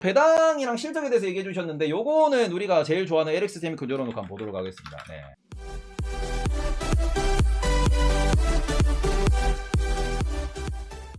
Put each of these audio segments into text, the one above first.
배당이랑 실적에 대해서 얘기해 주셨는데 요거는 우리가 제일 좋아하는 LX 세미콘 열어놓고 한번 보도록 하겠습니다. 네.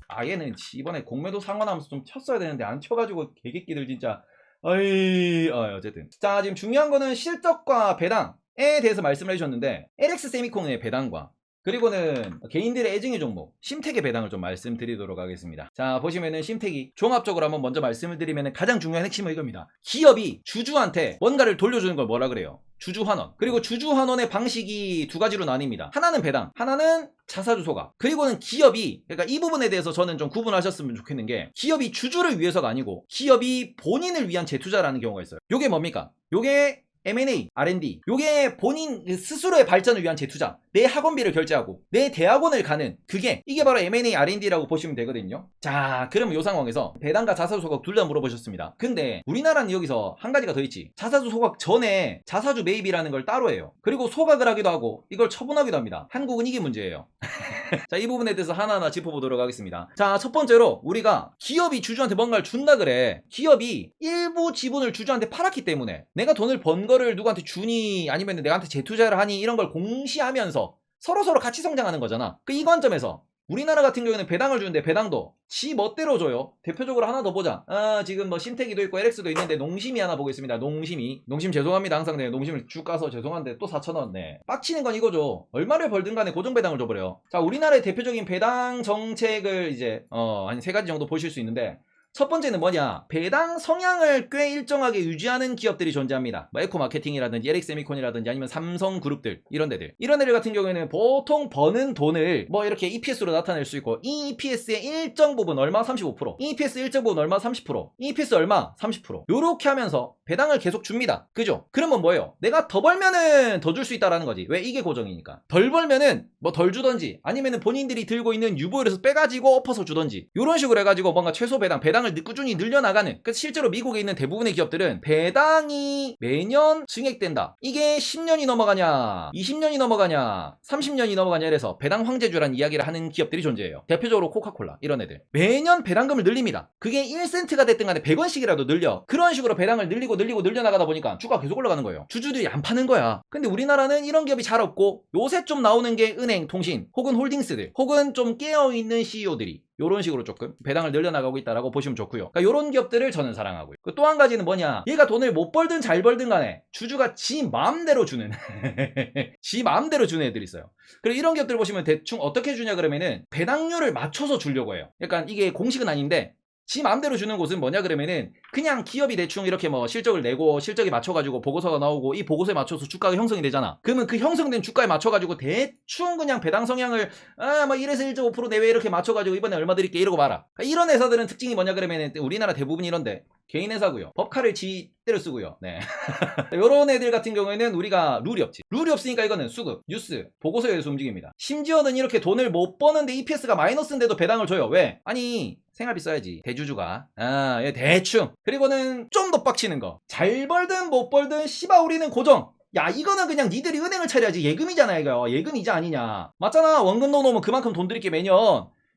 아 얘는 이번에 공매도 상환하면서 좀 쳤어야 되는데 안 쳐가지고 개개끼들 진짜 어이 어, 어쨌든 자 지금 중요한 거는 실적과 배당에 대해서 말씀을 해주셨는데 LX 세미콘의 배당과 그리고는 개인들의 애증의 종목 심택의 배당을 좀 말씀드리도록 하겠습니다. 자 보시면은 심택이 종합적으로 한번 먼저 말씀을 드리면은 가장 중요한 핵심은 이겁니다. 기업이 주주한테 뭔가를 돌려주는 걸 뭐라 그래요? 주주환원. 그리고 주주환원의 방식이 두 가지로 나뉩니다. 하나는 배당 하나는 자사주 소각 그리고는 기업이 그러니까 이 부분에 대해서 저는 좀 구분하셨으면 좋겠는 게 기업이 주주를 위해서가 아니고 기업이 본인을 위한 재투자라는 경우가 있어요. 요게 뭡니까? 요게 M&A, R&D 요게 본인 스스로의 발전을 위한 재투자. 내 학원비를 결제하고 내 대학원을 가는 그게 이게 바로 M&A, R&D라고 보시면 되거든요. 자 그러면 요 상황에서 배당과 자사주 소각 둘 다 물어보셨습니다. 근데 우리나라는 여기서 한 가지가 더 있지. 자사주 소각 전에 자사주 매입이라는 걸 따로 해요. 그리고 소각을 하기도 하고 이걸 처분하기도 합니다. 한국은 이게 문제예요. 자, 이 부분에 대해서 하나하나 짚어보도록 하겠습니다. 자, 첫 번째로 우리가 기업이 주주한테 뭔가를 준다 그래. 기업이 일부 지분을 주주한테 팔았기 때문에 내가 돈을 번 거를 누구한테 주니 아니면 내가한테 재투자를 하니 이런 걸 공시하면서 서로 서로 같이 성장하는 거잖아. 그 이 관점에서 우리나라 같은 경우에는 배당을 주는데 배당도 지 멋대로 줘요. 대표적으로 하나 더 보자. 아, 지금 뭐 신태기도 있고 LX도 있는데 농심이 하나 보겠습니다. 농심이. 농심 죄송합니다. 항상 네, 농심을 쭉 가서 죄송한데 또 4천원. 네. 빡치는 건 이거죠. 얼마를 벌든 간에 고정 배당을 줘버려요. 자, 우리나라의 대표적인 배당 정책을 이제 어, 한 세 가지 정도 보실 수 있는데 첫 번째는 뭐냐? 배당 성향을 꽤 일정하게 유지하는 기업들이 존재합니다. 뭐 에코 마케팅이라든지 에릭 세미콘이라든지 아니면 삼성 그룹들 이런 데들. 이런 애들 같은 경우에는 보통 버는 돈을 뭐 이렇게 EPS로 나타낼 수 있고 이 EPS의 일정 부분 얼마 35%, 이 EPS 일정 부분 얼마 30%, 이 EPS 얼마 30%. 요렇게 하면서 배당을 계속 줍니다. 그죠? 그러면 뭐예요? 내가 더 벌면은 더 줄 수 있다라는 거지. 왜 이게 고정이니까. 덜 벌면은 뭐 덜 주던지 아니면은 본인들이 들고 있는 유보율에서 빼가지고 엎어서 주던지 요런 식으로 해 가지고 뭔가 최소 배당 배당 을 꾸준히 늘려나가는 그래서 실제로 미국에 있는 대부분의 기업들은 배당이 매년 증액된다. 이게 10년이 넘어가냐 20년이 넘어가냐 30년이 넘어가냐 이래서 배당 황제주라는 이야기를 하는 기업들이 존재해요. 대표적으로 코카콜라 이런 애들. 매년 배당금을 늘립니다. 그게 1센트가 됐든 간에 100원씩이라도 늘려. 그런 식으로 배당을 늘리고 늘리고 늘려나가다 보니까 주가 계속 올라가는 거예요. 주주들이 안 파는 거야. 근데 우리나라는 이런 기업이 잘 없고 요새 좀 나오는 게 은행, 통신 혹은 홀딩스들 혹은 좀 깨어있는 CEO들이 요런 식으로 조금 배당을 늘려나가고 있다라고 보시면 좋고요. 그러니까 요런 기업들을 저는 사랑하고요. 또 한 가지는 뭐냐? 얘가 돈을 못 벌든 잘 벌든 간에 주주가 지 마음대로 주는 지 마음대로 주는 애들이 있어요. 그리고 이런 기업들 보시면 대충 어떻게 주냐 그러면은 배당률을 맞춰서 주려고 해요. 약간 이게 공식은 아닌데 지 마음대로 주는 곳은 뭐냐 그러면은 그냥 기업이 대충 이렇게 뭐 실적을 내고 실적에 맞춰가지고 보고서가 나오고 이 보고서에 맞춰서 주가가 형성이 되잖아. 그러면 그 형성된 주가에 맞춰가지고 대충 그냥 배당 성향을 아뭐 1에서 1.5% 내외 이렇게 맞춰가지고 이번에 얼마 드릴게 이러고 말아. 그러니까 이런 회사들은 특징이 뭐냐 그러면은 우리나라 대부분 이런데 개인 회사고요. 법카를 지 때려 쓰고요. 네. 요런 애들 같은 경우에는 우리가 룰이 없지. 룰이 없으니까 이거는 수급, 뉴스, 보고서에 의해서 움직입니다. 심지어는 이렇게 돈을 못 버는데 EPS가 마이너스인데도 배당을 줘요. 왜? 아니 생활비 써야지 대주주가 아 예, 대충 그리고는 좀 더 빡치는 거 잘 벌든 못 벌든 씨바 우리는 고정 야 이거는 그냥 니들이 은행을 차려야지 예금이잖아 이거 예금 이자 아니냐 맞잖아 원금 넣어놓으면 그만큼 돈 들일게 매년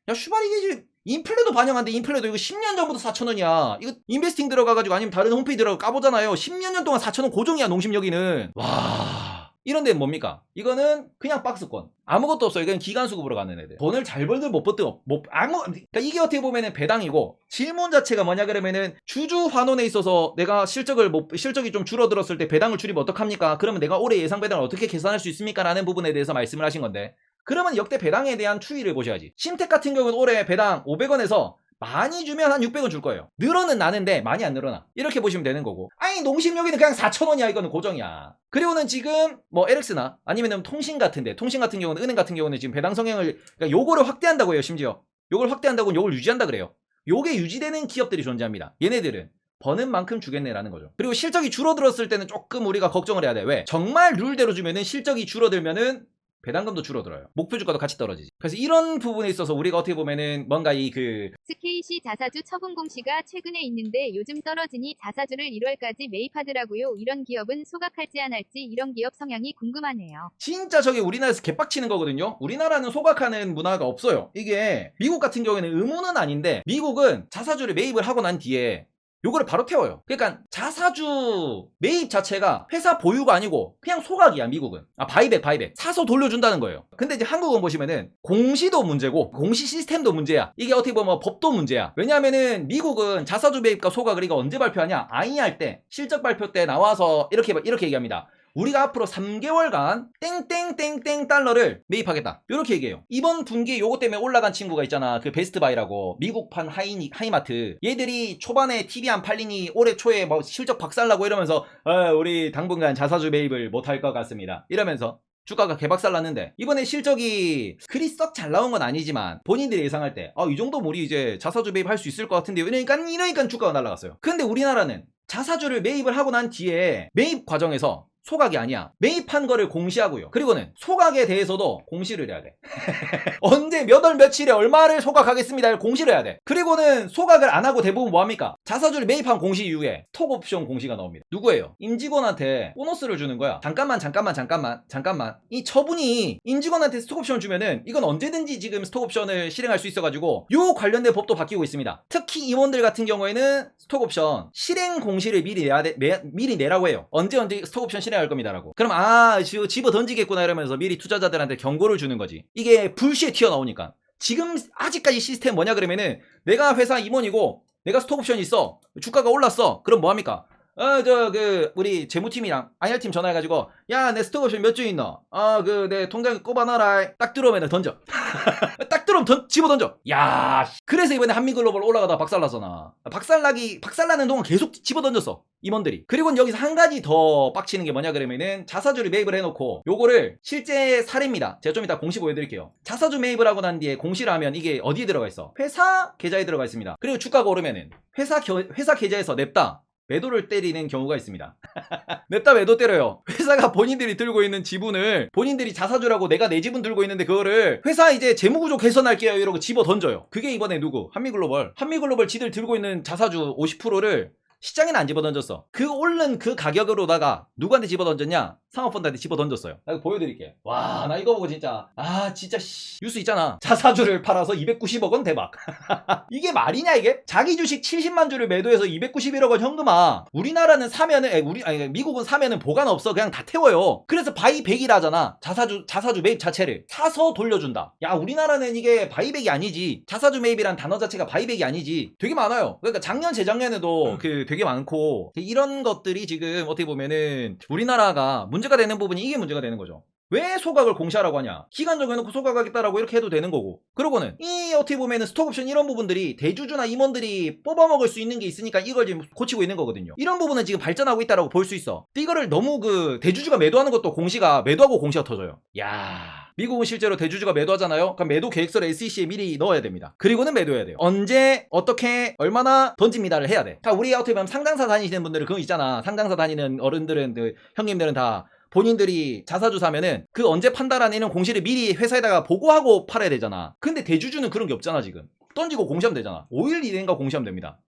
야 이게 인플레도 반영한데 인플레도 이거 10년 전부터 4천원이야 이거 인베스팅 들어가가지고 아니면 다른 홈페이지 들어가 까보잖아요 10년 전 동안 4천원 고정이야 농심 여기는 와 이런 데는 뭡니까? 이거는 그냥 박스권. 아무것도 없어요. 이건 기간 수급으로 가는 애들. 돈을 잘 벌든 못 벌든 못 아무 그러니까 이게 어떻게 보면은 배당이고 질문 자체가 뭐냐 그러면은 주주 환원에 있어서 내가 실적을 못 실적이 좀 줄어들었을 때 배당을 줄이면 어떡합니까? 그러면 내가 올해 예상 배당을 어떻게 계산할 수 있습니까 라는 부분에 대해서 말씀을 하신 건데 그러면 역대 배당에 대한 추이를 보셔야지. 신택 같은 경우는 올해 배당 500원에서 많이 주면 한 600원 줄 거예요. 늘어는 나는데 많이 안 늘어나. 이렇게 보시면 되는 거고. 아니 농심 여기는 그냥 4천원이야 이거는 고정이야. 그리고는 지금 뭐 LX나 아니면 통신 같은데 통신 같은 경우는 은행 같은 경우는 지금 배당 성향을 그러니까 요거를 확대한다고 해요 심지어. 요걸 확대한다고 요걸 유지한다 그래요. 요게 유지되는 기업들이 존재합니다. 얘네들은 버는 만큼 주겠네라는 거죠. 그리고 실적이 줄어들었을 때는 조금 우리가 걱정을 해야 돼. 왜? 정말 룰대로 주면은 실적이 줄어들면은 배당금도 줄어들어요. 목표 주가도 같이 떨어지지. 그래서 이런 부분에 있어서 우리가 어떻게 보면은 뭔가 이그 스케이시 자사주 처분 공시가 최근에 있는데 요즘 떨어지니 자사주를 1월까지 매입하더라고요. 이런 기업은 소각할지 안 할지 이런 기업 성향이 궁금하네요. 진짜 저게 우리나라에서 개빡치는 거거든요. 우리나라는 소각하는 문화가 없어요. 이게 미국 같은 경우에는 의무는 아닌데 미국은 자사주를 매입을 하고 난 뒤에 요거를 바로 태워요. 그러니까 자사주 매입 자체가 회사 보유가 아니고 그냥 소각이야 미국은. 아 바이백 바이백 사서 돌려준다는 거예요. 근데 이제 한국은 보시면은 공시도 문제고 공시 시스템도 문제야. 이게 어떻게 보면 법도 문제야. 왜냐하면은 미국은 자사주 매입과 소각을 이거 언제 발표하냐? 아이 할 때 실적 발표 때 나와서 이렇게 이렇게 얘기합니다. 우리가 앞으로 3개월간 땡땡땡땡 달러를 매입하겠다. 이렇게 얘기해요. 이번 분기에 요거 때문에 올라간 친구가 있잖아. 그 베스트바이라고 미국판 하이 하이마트. 얘들이 초반에 TV 안 팔리니 올해 초에 뭐 실적 박살나고 이러면서 어, 우리 당분간 자사주 매입을 못할 것 같습니다. 이러면서 주가가 개박살 났는데 이번에 실적이 그리 썩 잘 나온 건 아니지만 본인들이 예상할 때 아 이 정도면 우리 이제 자사주 매입할 수 있을 것 같은데 이러니까 이러니까 주가가 날아갔어요. 근데 우리나라는 자사주를 매입을 하고 난 뒤에 매입 과정에서 소각이 아니야. 매입한 거를 공시하고요. 그리고는 소각에 대해서도 공시를 해야 돼. 언제 몇 월 며칠에 얼마를 소각하겠습니다. 공시를 해야 돼. 그리고는 소각을 안 하고 대부분 뭐 합니까? 자사주를 매입한 공시 이후에 톡옵션 공시가 나옵니다. 누구예요? 임직원한테 보너스를 주는 거야. 잠깐만, 잠깐만, 잠깐만, 잠깐만. 이 처분이 임직원한테 스톡옵션 주면은 이건 언제든지 지금 스톡옵션을 실행할 수 있어가지고 요 관련된 법도 바뀌고 있습니다. 특히 임원들 같은 경우에는 스톡옵션 실행 공시를 미리 내야 돼, 매- 미리 내라고 해요. 언제 언제 스톡옵션 실행 할 겁니다라고. 그럼 아, 집어 던지겠구나 이러면서 미리 투자자들한테 경고를 주는 거지. 이게 불시에 튀어나오니까. 지금 아직까지 시스템 뭐냐 그러면은 내가 회사 임원이고 내가 스톡옵션이 있어. 주가가 올랐어. 그럼 뭐 합니까? 어, 저, 그, 우리 재무팀이랑 IR팀 전화해가지고, 야, 내 스톡옵션 몇 주 있노? 어, 그, 내 통장에 꼽아놔라. 딱 들어오면 던져. 딱 들어오면 던, 집어 던져. 야, 씨. 그래서 이번에 한미글로벌 올라가다 박살났잖아. 박살나기, 박살나는 동안 계속 집어 던졌어. 임원들이. 그리고 여기서 한 가지 더 빡치는 게 뭐냐 그러면은 자사주를 매입을 해놓고 요거를 실제 사례입니다. 제가 좀 이따 공시 보여드릴게요. 자사주 매입을 하고 난 뒤에 공시를 하면 이게 어디에 들어가 있어? 회사 계좌에 들어가 있습니다. 그리고 주가가 오르면은 회사 겨- 회사 계좌에서 냅다 매도를 때리는 경우가 있습니다. 냅다 매도 때려요. 회사가 본인들이 들고 있는 지분을 본인들이 자사주라고 내가 내 지분 들고 있는데 그거를 회사 이제 재무구조 개선할게요 이러고 집어 던져요. 그게 이번에 누구? 한미글로벌. 한미글로벌 지들 들고 있는 자사주 50%를 시장에는 안 집어 던졌어. 그 오른 그 가격으로다가 누구한테 집어 던졌냐? 상업펀드한테 집어 던졌어요. 나 이거 보여드릴게. 와, 나 이거 보고 진짜 아 진짜 씨. 뉴스 있잖아. 자사주를 팔아서 290억 원 대박. 이게 말이냐 이게? 자기 주식 70만 주를 매도해서 291억 원 현금화. 우리나라는 사면은 에, 우리 아니 미국은 사면은 보관 없어 그냥 다 태워요. 그래서 바이 100이라잖아. 자사주 자사주 매입 자체를 사서 돌려준다. 야 우리나라는 이게 바이백이 아니지. 자사주 매입이란 단어 자체가 바이백이 아니지. 되게 많아요. 그러니까 작년 재작년에도 그 되게 많고 이런 것들이 지금 어떻게 보면은 우리나라가 문제가 되는 부분이 이게 문제가 되는 거죠. 왜 소각을 공시하라고 하냐? 기간 정해놓고 소각하겠다라고 이렇게 해도 되는 거고. 그러고는 이 어떻게 보면은 스톡옵션 이런 부분들이 대주주나 임원들이 뽑아먹을 수 있는 게 있으니까 이걸 지금 고치고 있는 거거든요. 이런 부분은 지금 발전하고 있다라고 볼 수 있어. 이거를 너무 그 대주주가 매도하는 것도 공시가 매도하고 공시가 터져요. 야. 미국은 실제로 대주주가 매도하잖아요. 그럼 매도 계획서를 SEC에 미리 넣어야 됩니다. 그리고는 매도해야 돼요. 언제, 어떻게, 얼마나 던집니다를 해야 돼. 그러니까 우리 어떻게 보면 상장사 다니시는 분들은 그거 있잖아. 상장사 다니는 어른들은, 그 형님들은 다 본인들이 자사주 사면은 그 언제 판다라는 공시를 미리 회사에다가 보고하고 팔아야 되잖아. 근데 대주주는 그런 게 없잖아, 지금. 던지고 공시하면 되잖아. 5일 이내인가 공시하면 됩니다.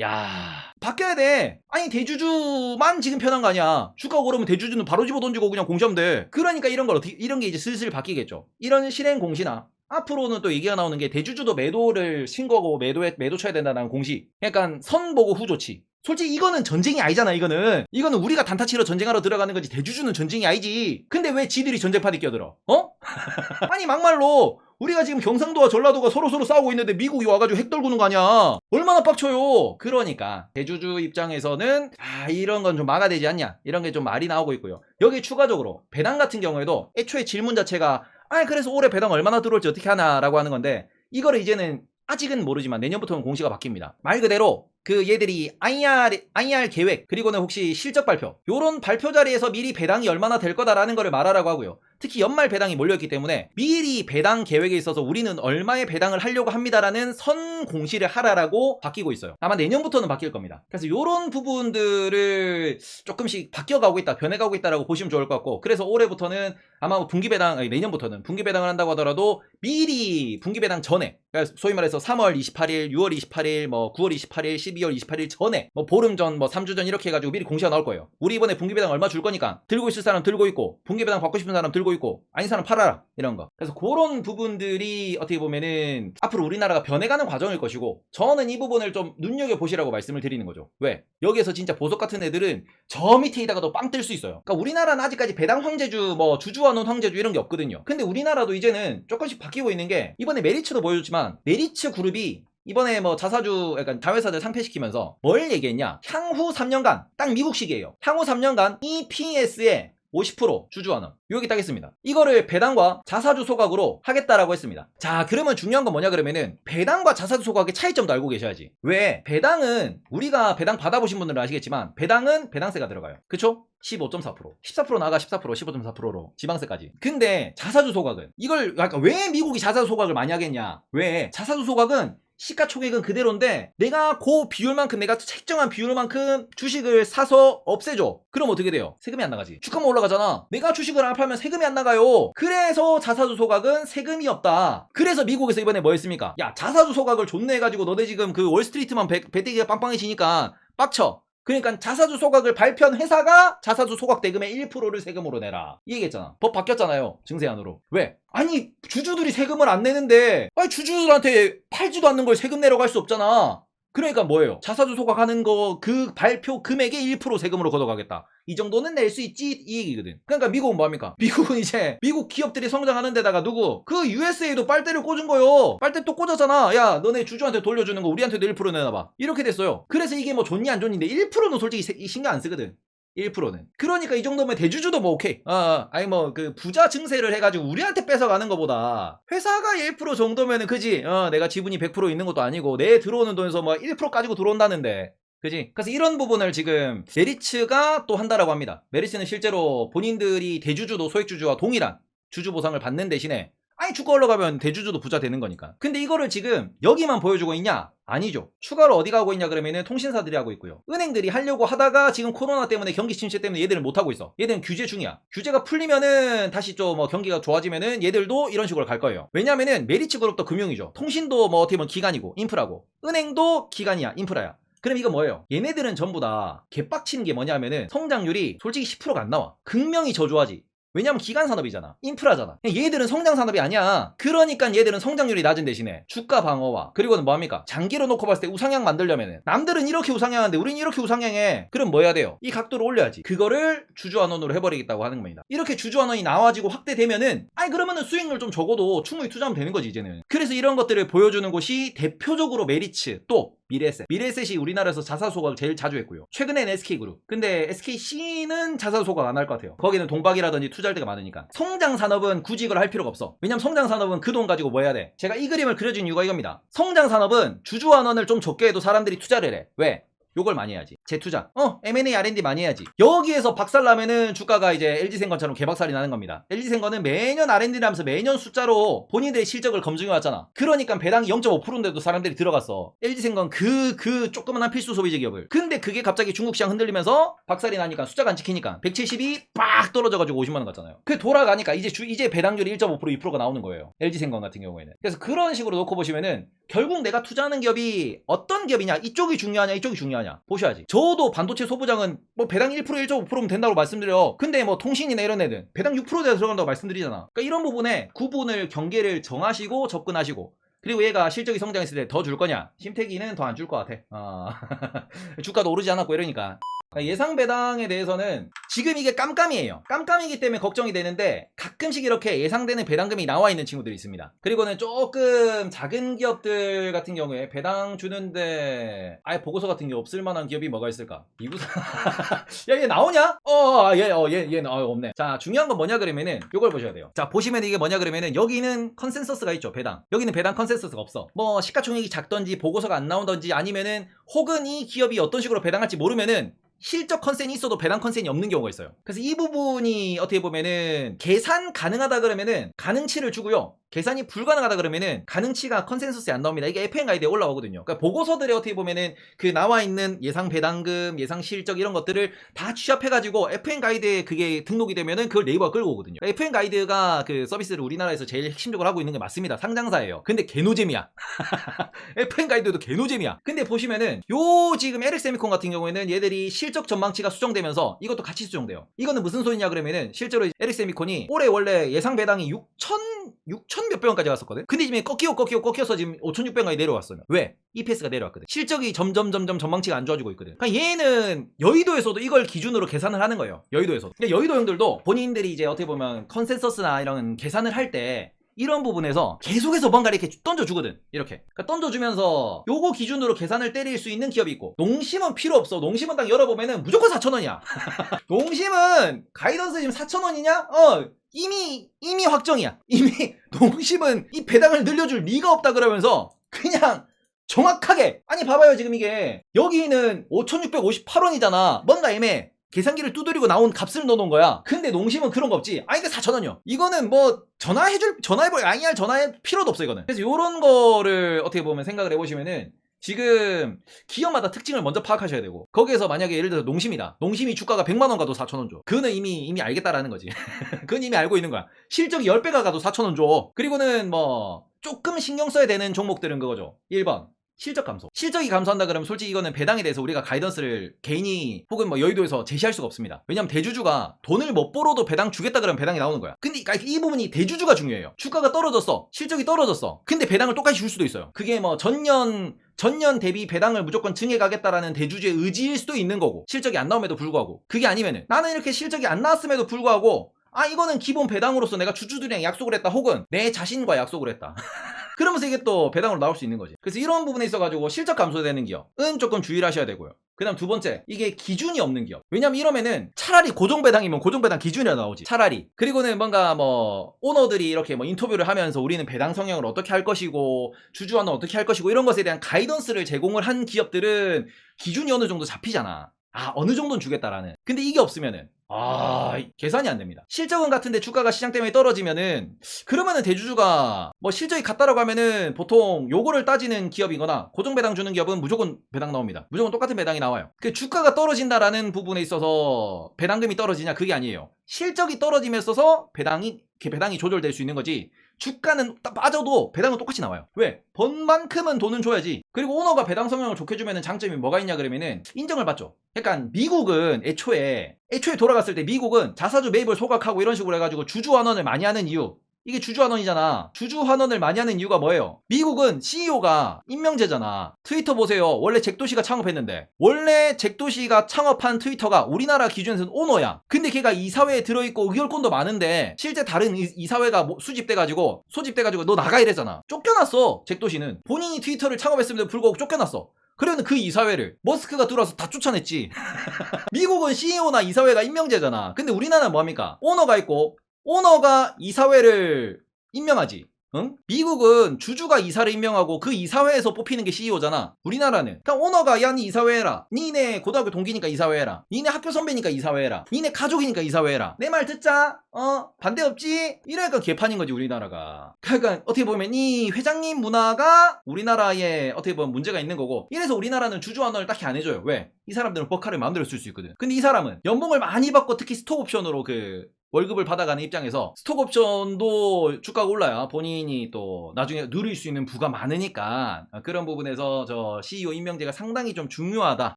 야 바뀌어야 돼. 아니 대주주만 지금 편한 거 아니야. 주가 오르면 대주주는 바로 집어 던지고 그냥 공시하면 돼. 그러니까 이런 걸 어떻게 이런 게 이제 슬슬 바뀌겠죠. 이런 실행 공시나 앞으로는 또 얘기가 나오는 게 대주주도 매도를 신 거고 매도에 매도 쳐야 된다는 공시. 그러니까 선 보고 후 좋지. 솔직히 이거는 전쟁이 아니잖아 이거는 이거는 우리가 단타 치러 전쟁하러 들어가는 거지 대주주는 전쟁이 아니지 근데 왜 지들이 전쟁판에 끼어들어 어? 아니 막말로 우리가 지금 경상도와 전라도가 서로서로 싸우고 있는데 미국이 와가지고 핵 떨구는 거 아니야 얼마나 빡쳐요 그러니까 대주주 입장에서는 아 이런 건 좀 막아되지 않냐 이런 게 좀 말이 나오고 있고요 여기 추가적으로 배당 같은 경우에도 애초에 질문 자체가 아 그래서 올해 배당 얼마나 들어올지 어떻게 하나라고 하는 건데 이거를 이제는 아직은 모르지만 내년부터는 공시가 바뀝니다. 말 그대로 그 얘들이 IR, IR 계획 그리고는 혹시 실적 발표 요런 발표 자리에서 미리 배당이 얼마나 될 거다라는 거를 말하라고 하고요. 특히 연말 배당이 몰려있기 때문에 미리 배당 계획에 있어서 우리는 얼마의 배당을 하려고 합니다라는 선 공시를 하라라고 바뀌고 있어요. 아마 내년부터는 바뀔 겁니다. 그래서 요런 부분들을 조금씩 바뀌어가고 있다, 변해가고 있다라고 보시면 좋을 것 같고 그래서 올해부터는 아마 분기 배당, 아니 내년부터는 분기 배당을 한다고 하더라도 미리 분기 배당 전에 그러니까 소위 말해서 3월 28일, 6월 28일, 뭐 9월 28일, 12월 28일 전에 뭐 보름 전, 뭐 3주 전 이렇게 해가지고 미리 공시가 나올 거예요. 우리 이번에 분기 배당 얼마 줄 거니까 들고 있을 사람 들고 있고 분기 배당 받고 싶은 사람 들고 입고 있고 아닌 사람 팔아라. 이런 거. 그래서 그런 부분들이 어떻게 보면은 앞으로 우리나라가 변해가는 과정일 것이고 저는 이 부분을 좀 눈여겨보시라고 말씀을 드리는 거죠. 왜? 여기에서 진짜 보석 같은 애들은 저 밑에다가도 빵 뜰 수 있어요. 그러니까 우리나라는 아직까지 배당 황제주 뭐 주주환원 황제주 이런 게 없거든요. 근데 우리나라도 이제는 조금씩 바뀌고 있는 게 이번에 메리츠도 보여줬지만 메리츠 그룹이 이번에 뭐 자사주 약간 자회사들 상폐시키면서 뭘 얘기했냐? 향후 3년간 딱 미국식이에요. 향후 3년간 EPS에 50% 주주환원. 여기 딱 있습니다. 이거를 배당과 자사주 소각으로 하겠다라고 했습니다. 자 그러면 중요한 건 뭐냐 그러면은 배당과 자사주 소각의 차이점도 알고 계셔야지. 왜? 배당은 우리가 배당 받아보신 분들은 아시겠지만 배당은 배당세가 들어가요. 그쵸? 15.4% 14% 나가 14% 15.4%로 지방세까지. 근데 자사주 소각은 이걸 약간 왜 미국이 자사주 소각을 많이 하겠냐? 왜? 자사주 소각은 시가총액은 그대로인데 내가 그 비율만큼 내가 책정한 비율만큼 주식을 사서 없애줘. 그럼 어떻게 돼요? 세금이 안 나가지. 주가만 올라가잖아. 내가 주식을 안 팔면 세금이 안 나가요. 그래서 자사주 소각은 세금이 없다. 그래서 미국에서 이번에 뭐 했습니까? 야 자사주 소각을 존내 해가지고 너네 지금 그 월스트리트만 배, 배때기가 빵빵해지니까 빡쳐 그러니까 자사주 소각을 발표한 회사가 자사주 소각 대금의 1%를 세금으로 내라. 이 얘기했잖아. 법 바뀌었잖아요. 증세안으로. 왜? 아니 주주들이 세금을 안 내는데 아니 주주들한테 팔지도 않는 걸 세금 내라고 할수 없잖아. 그러니까 뭐예요? 자사주 소각하는 거 그 발표 금액의 1% 세금으로 걷어가겠다. 이 정도는 낼 수 있지 이 얘기거든. 그러니까 미국은 뭐합니까? 미국은 이제 미국 기업들이 성장하는 데다가 누구 그 USA도 빨대를 꽂은 거요. 빨대 또 꽂았잖아. 야 너네 주주한테 돌려주는 거 우리한테도 1% 내놔봐. 이렇게 됐어요. 그래서 이게 뭐 좋니 안 좋니인데 1%는 솔직히 세- 신경 안 쓰거든. 1%는. 그러니까 이 정도면 대주주도 뭐 오케이. 아, 아, 아니 뭐 그 부자 증세를 해가지고 우리한테 뺏어가는 것보다 회사가 1% 정도면은 그지. 어, 내가 지분이 100% 있는 것도 아니고 내 들어오는 돈에서 뭐 1% 가지고 들어온다는데. 그지? 그래서 이런 부분을 지금 메리츠가 또 한다라고 합니다. 메리츠는 실제로 본인들이 대주주도 소액주주와 동일한 주주 보상을 받는 대신에 아니 주가 올라가면 대주주도 부자 되는 거니까. 근데 이거를 지금 여기만 보여주고 있냐? 아니죠. 추가로 어디 가고 있냐 그러면은 통신사들이 하고 있고요. 은행들이 하려고 하다가 지금 코로나 때문에 경기 침체 때문에 얘들은 못 하고 있어. 얘들은 규제 중이야. 규제가 풀리면은 다시 좀 뭐 경기가 좋아지면은 얘들도 이런 식으로 갈 거예요. 왜냐면은 메리츠 그룹도 금융이죠. 통신도 뭐 어떻게 보면 기관이고 인프라고. 은행도 기관이야. 인프라야. 그럼 이거 뭐예요? 얘네들은 전부 다 개빡치는 게 뭐냐면은 성장률이 솔직히 10%가 안 나와. 극명히 저조하지. 왜냐면 기간 산업이잖아. 인프라잖아. 얘들은 성장 산업이 아니야. 그러니까 얘들은 성장률이 낮은 대신에 주가 방어와 그리고는 뭐합니까? 장기로 놓고 봤을 때 우상향 만들려면은 남들은 이렇게 우상향하는데 우린 이렇게 우상향해. 그럼 뭐 해야 돼요? 이 각도를 올려야지. 그거를 주주환원으로 해버리겠다고 하는 겁니다. 이렇게 주주환원이 나와지고 확대되면은 아니 그러면은 수익률 좀 적어도 충분히 투자하면 되는 거지 이제는. 그래서 이런 것들을 보여주는 곳이 대표적으로 메리츠 또 미래에셋. 미래에셋이 우리나라에서 자사 소각을 제일 자주 했고요. 최근엔 SK그룹. 근데 SKC는 자사 소각 안 할 것 같아요. 거기는 동박이라든지 투자할 데가 많으니까. 성장 산업은 굳이 이걸 할 필요가 없어. 왜냐면 성장 산업은 그 돈 가지고 뭐 해야 돼? 제가 이 그림을 그려준 이유가 이겁니다. 성장 산업은 주주환원을 좀 적게 해도 사람들이 투자를 해. 왜? 요걸 많이 해야지. 재투자. 어, M&A, R&D 많이 해야지. 여기에서 박살나면은 주가가 이제 LG생건처럼 개박살이 나는 겁니다. LG생건은 매년 R&D를 하면서 매년 숫자로 본인들의 실적을 검증해 왔잖아. 그러니까 배당이 0.5%인데도 사람들이 들어갔어. LG생건 그, 그 조그만한 필수 소비재 기업을. 근데 그게 갑자기 중국 시장 흔들리면서 박살이 나니까 숫자가 안 찍히니까 170이 빡 떨어져가지고 50만원 갔잖아요. 그게 돌아가니까 이제 주, 이제 배당률이 1.5% 2%가 나오는 거예요. LG생건 같은 경우에는. 그래서 그런 식으로 놓고 보시면은 결국 내가 투자하는 기업이 어떤 기업이냐? 이쪽이 중요하냐? 이쪽이 중요하냐? 보셔야지. 저도 반도체 소부장은 뭐 배당 1% 1.5%면 된다고 말씀드려 근데 뭐 통신이나 이런 애들 배당 6%대 들어간다고 말씀드리잖아. 그러니까 이런 부분에 구분을 경계를 정하시고 접근하시고 그리고 얘가 실적이 성장했을 때 더 줄 거냐? 심태기는 더 안 줄 것 같아. 어. 주가도 오르지 않았고 이러니까 예상 배당에 대해서는 지금 이게 깜깜이에요. 깜깜이기 때문에 걱정이 되는데 가끔씩 이렇게 예상되는 배당금이 나와 있는 친구들이 있습니다. 그리고는 조금 작은 기업들 같은 경우에 배당 주는데 아예 보고서 같은 게 없을 만한 기업이 뭐가 있을까? 이구사 야 얘 나오냐? 어 얘 어 얘 얘 어, 없네. 자 중요한 건 뭐냐 그러면은 요걸 보셔야 돼요. 자 보시면 이게 뭐냐 그러면은 여기는 컨센서스가 있죠 배당. 여기는 배당 컨센서스가 없어. 뭐 시가총액이 작던지 보고서가 안 나오던지 아니면은 혹은 이 기업이 어떤 식으로 배당할지 모르면은 실적 컨센이 있어도 배당 컨센이 없는 경우가 있어요. 그래서 이 부분이 어떻게 보면은 계산 가능하다 그러면은 가능치를 주고요. 계산이 불가능하다 그러면은 가능치가 컨센서스에 안 나옵니다. 이게 FN 가이드에 올라오거든요. 그러니까 보고서들에 어떻게 보면은 그 나와 있는 예상 배당금, 예상 실적 이런 것들을 다 취합해가지고 FN 가이드에 그게 등록이 되면은 그걸 네이버가 끌고 오거든요. 그러니까 FN 가이드가 그 서비스를 우리나라에서 제일 핵심적으로 하고 있는 게 맞습니다. 상장사예요. 근데 개노잼이야. FN 가이드도 개노잼이야. 근데 보시면은 요 지금 에릭 세미콘 같은 경우에는 얘들이 실적 전망치가 수정되면서 이것도 같이 수정돼요. 이거는 무슨 소리냐 그러면은 실제로 에릭 세미콘이 올해 원래 예상 배당이 6천 6천 몇백 원까지 갔었거든. 근데 지금 꺾이고 꺾이고 꺾여서 지금 5,600원까지 내려왔어요. 왜? EPS가 내려왔거든. 실적이 점점 점점 전망치가 안 좋아지고 있거든. 그러니까 얘는 여의도에서도 이걸 기준으로 계산을 하는 거예요. 여의도에서. 그러니까 여의도 형들도 본인들이 이제 어떻게 보면 컨센서스나 이런 계산을 할 때 이런 부분에서 계속해서 뭔가를 이렇게 던져주거든. 이렇게. 그러니까 던져주면서 요거 기준으로 계산을 때릴 수 있는 기업이 있고 농심은 필요 없어. 농심은 딱 열어보면은 무조건 4,000원이야. 농심은 가이던스 지금 4,000원이냐? 어. 이미 이미 확정이야. 이미 농심은 이 배당을 늘려줄 리가 없다 그러면서 그냥 정확하게 아니 봐봐요 지금 이게 여기는 5,658원이잖아. 뭔가 애매해. 계산기를 두드리고 나온 값을 넣어놓은 거야. 근데 농심은 그런 거 없지. 아니 근데 4,000원이요. 이거는 뭐 전화해줄 전화해볼 양이할 전화할 필요도 없어 이거는. 그래서 이런 거를 어떻게 보면 생각을 해보시면은 지금 기업마다 특징을 먼저 파악하셔야 되고 거기에서 만약에 예를 들어서 농심이다. 농심이 주가가 100만 원 가도 4천 원 줘. 그거는 이미 이미 알겠다라는 거지. 그건 이미 알고 있는 거야. 실적이 10배가 가도 4천 원 줘. 그리고는 뭐 조금 신경 써야 되는 종목들은 그거죠. 1번 실적 감소. 실적이 감소한다 그러면 솔직히 이거는 배당에 대해서 우리가 가이던스를 개인이 혹은 뭐 여의도에서 제시할 수가 없습니다. 왜냐면 대주주가 돈을 못 벌어도 배당 주겠다 그러면 배당이 나오는 거야. 근데 이 부분이 대주주가 중요해요. 주가가 떨어졌어. 실적이 떨어졌어. 근데 배당을 똑같이 줄 수도 있어요. 그게 뭐 전년 전년 대비 배당을 무조건 증해 가겠다라는 대주주의 의지일 수도 있는 거고 실적이 안 나옴에도 불구하고 그게 아니면은 나는 이렇게 실적이 안 나왔음에도 불구하고 아 이거는 기본 배당으로서 내가 주주들이랑 약속을 했다 혹은 내 자신과 약속을 했다 그러면서 이게 또 배당으로 나올 수 있는 거지. 그래서 이런 부분에 있어가지고 실적 감소되는 기업은 조금 주의를 하셔야 되고요. 그 다음 두 번째 이게 기준이 없는 기업. 왜냐면 이러면은 차라리 고정배당이면 고정배당 기준이 나오지. 차라리. 그리고는 뭔가 뭐 오너들이 이렇게 뭐 인터뷰를 하면서 우리는 배당 성향을 어떻게 할 것이고 주주와는 어떻게 할 것이고 이런 것에 대한 가이던스를 제공을 한 기업들은 기준이 어느 정도 잡히잖아. 아 어느 정도는 주겠다라는. 근데 이게 없으면은 아 계산이 안 됩니다. 실적은 같은데 주가가 시장 때문에 떨어지면은 그러면은 대주주가 뭐 실적이 같다라고 하면은 보통 요거를 따지는 기업이거나 고정 배당 주는 기업은 무조건 배당 나옵니다. 무조건 똑같은 배당이 나와요. 그 주가가 떨어진다라는 부분에 있어서 배당금이 떨어지냐 그게 아니에요. 실적이 있어서 배당이 배당이 조절될 수 있는 거지 주가는 딱 빠져도 배당은 똑같이 나와요. 왜? 번 만큼은 돈은 줘야지. 그리고 오너가 배당 성향을 좋게 주면은 장점이 뭐가 있냐 그러면은 인정을 받죠. 약간 미국은 애초에 애초에 돌아갔을 때 미국은 자사주 매입을 소각하고 이런 식으로 해가지고 주주 환원을 많이 하는 이유 이게 주주 환원이잖아. 주주 환원을 많이 하는 이유가 뭐예요? 미국은 CEO가 임명제잖아. 트위터 보세요. 원래 잭도시가 창업했는데 원래 잭도시가 창업한 트위터가 우리나라 기준에서는 오너야. 근데 걔가 이사회에 들어있고 의결권도 많은데 실제 다른 이- 이사회가 뭐 수집돼가지고 소집돼가지고 너 나가 이래잖아. 쫓겨났어. 잭도시는 본인이 트위터를 창업했음에도 불구하고 쫓겨났어. 그러면 그 이사회를 머스크가 들어와서 다 쫓아냈지. 미국은 CEO나 이사회가 임명제잖아. 근데 우리나라는 뭐합니까? 오너가 있고 오너가 이사회를 임명하지. 응? 미국은 주주가 이사를 임명하고 그 이사회에서 뽑히는 게 CEO잖아. 우리나라는 그냥 오너가 야 니 이사회 해라. 니네 고등학교 동기니까 이사회 해라. 니네 학교 선배니까 이사회 해라. 니네 가족이니까 이사회 해라. 내 말 듣자. 어? 반대 없지? 이러니까 개판인 거지 우리나라가. 그러니까 어떻게 보면 이 회장님 문화가 우리나라에 어떻게 보면 문제가 있는 거고 이래서 우리나라는 주주 환원을 딱히 안 해줘요. 왜? 이 사람들은 버카를 마음대로 쓸 수 있거든. 근데 이 사람은 연봉을 많이 받고 특히 스톡 옵션으로 그 월급을 받아가는 입장에서 스톡 옵션도 주가가 올라야 본인이 또 나중에 누릴 수 있는 부가 많으니까 그런 부분에서 저 CEO 임명제가 상당히 좀 중요하다.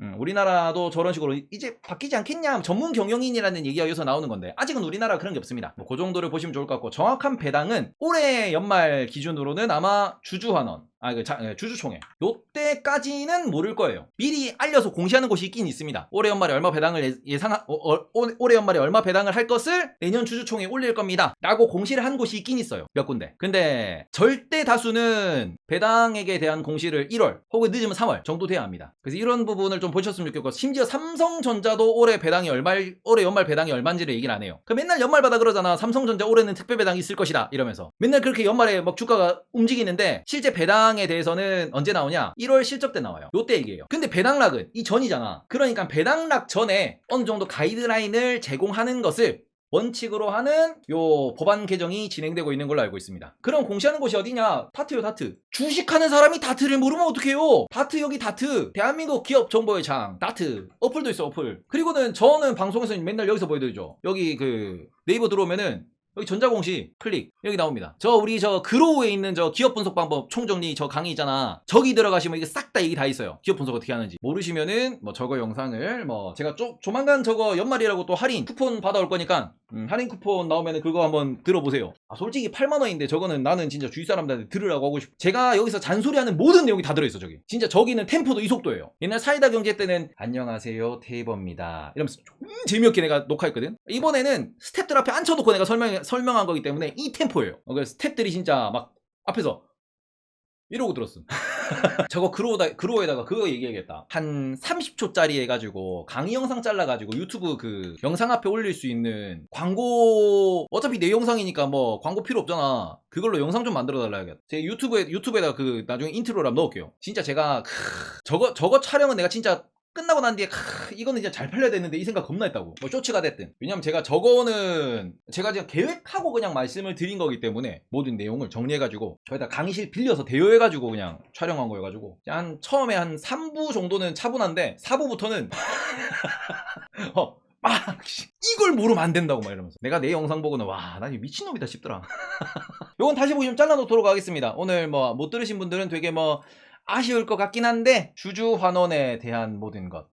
음, 우리나라도 저런 식으로 이제 바뀌지 않겠냐 전문 경영인이라는 얘기가 여기서 나오는 건데 아직은 우리나라 그런 게 없습니다. 뭐 그 정도를 보시면 좋을 것 같고 정확한 배당은 올해 연말 기준으로는 아마 주주 환원 아, 그 자- 예, 주주총회. 요때까지는 모를 거예요. 미리 알려서 공시하는 곳이 있긴 있습니다. 올해 연말에 얼마 배당을 예상, 어, 어, 올- 올해 연말에 얼마 배당을 할 것을 내년 주주총회에 올릴 겁니다. 라고 공시를 한 곳이 있긴 있어요. 몇 군데. 근데 절대 다수는 배당액에 대한 공시를 1월 혹은 늦으면 3월 정도 돼야 합니다. 그래서 이런 부분을 좀 보셨으면 좋겠고, 심지어 삼성전자도 올해 배당이 얼마, 올해 연말 배당이 얼마인지를 얘기를 안 해요. 그 맨날 연말마다 그러잖아. 삼성전자 올해는 특별 배당이 있을 것이다. 이러면서. 맨날 그렇게 연말에 막 주가가 움직이는데 실제 배당 에 대해서는 언제 나오냐? 1월 실적 때 나와요. 요때 얘기해요. 근데 배당락은 이 전이잖아. 그러니까 배당락 전에 어느 정도 가이드라인을 제공하는 것을 원칙으로 하는 요 법안 개정이 진행되고 있는 걸로 알고 있습니다. 그럼 공시하는 곳이 어디냐? 다트요, 다트. 주식하는 사람이 다트를 모르면 어떡해요? 다트 여기 다트. 대한민국 기업 정보의 장. 다트. 어플도 있어, 어플. 그리고는 저는 방송에서 맨날 여기서 보여드리죠. 여기 그 네이버 들어오면은 여기 전자공시 클릭 여기 나옵니다. 저 우리 저 그로우에 있는 저 기업 분석 방법 총정리 저 강의 있잖아. 저기 들어가시면 이게 싹 다 얘기 다 있어요. 기업 분석 어떻게 하는지 모르시면은 뭐 저거 영상을 뭐 제가 조, 조만간 저거 연말이라고 또 할인 쿠폰 받아올 거니까 음, 할인 쿠폰 나오면은 그거 한번 들어보세요. 아 솔직히 8만 원인데 저거는 나는 진짜 주위 사람들한테 들으라고 하고 싶어. 제가 여기서 잔소리하는 모든 내용이 다 들어있어 저기. 진짜 저기는 템포도 이 속도예요. 옛날 사이다 경제 때는 안녕하세요 테이버입니다. 이러면서 좀 재미없게 내가 녹화했거든. 이번에는 스탭들 앞에 앉혀놓고 내가 설명 설명한 거기 때문에 이 템포예요. 어, 그래서 스탭들이 진짜 막 앞에서 이러고 들었음. 저거 그로다 그로에다가 그거 얘기하겠다. 한 30초짜리 해가지고 강의 영상 잘라가지고 유튜브 그 영상 앞에 올릴 수 있는 광고 어차피 내 영상이니까 뭐 광고 필요 없잖아. 그걸로 영상 좀 만들어 달라야겠다. 제 유튜브에 유튜브에다 그 나중에 인트로를 한번 넣을게요. 진짜 제가 크, 저거 저거 촬영은 내가 진짜 끝나고 난 뒤에 크, 이거는 진짜 잘 팔려야 되는데 이 생각 겁나 했다고. 뭐 쇼츠가 됐든. 왜냐면 제가 저거는 제가 지금 계획하고 그냥 말씀을 드린 거기 때문에 모든 내용을 정리해가지고 저희다 강의실 빌려서 대여해가지고 그냥 촬영한 거여가지고 한 처음에 한 3부 정도는 차분한데 4부부터는 어, 막 씨, 이걸 모르면 안 된다고 막 이러면서. 내가 내 영상 보고는 이거 미친놈이다 싶더라. 요건 다시 좀 잘라놓도록 하겠습니다. 오늘 뭐 못 들으신 분들은 되게 뭐 아쉬울 것 같긴 한데 주주 환원에 대한 모든 것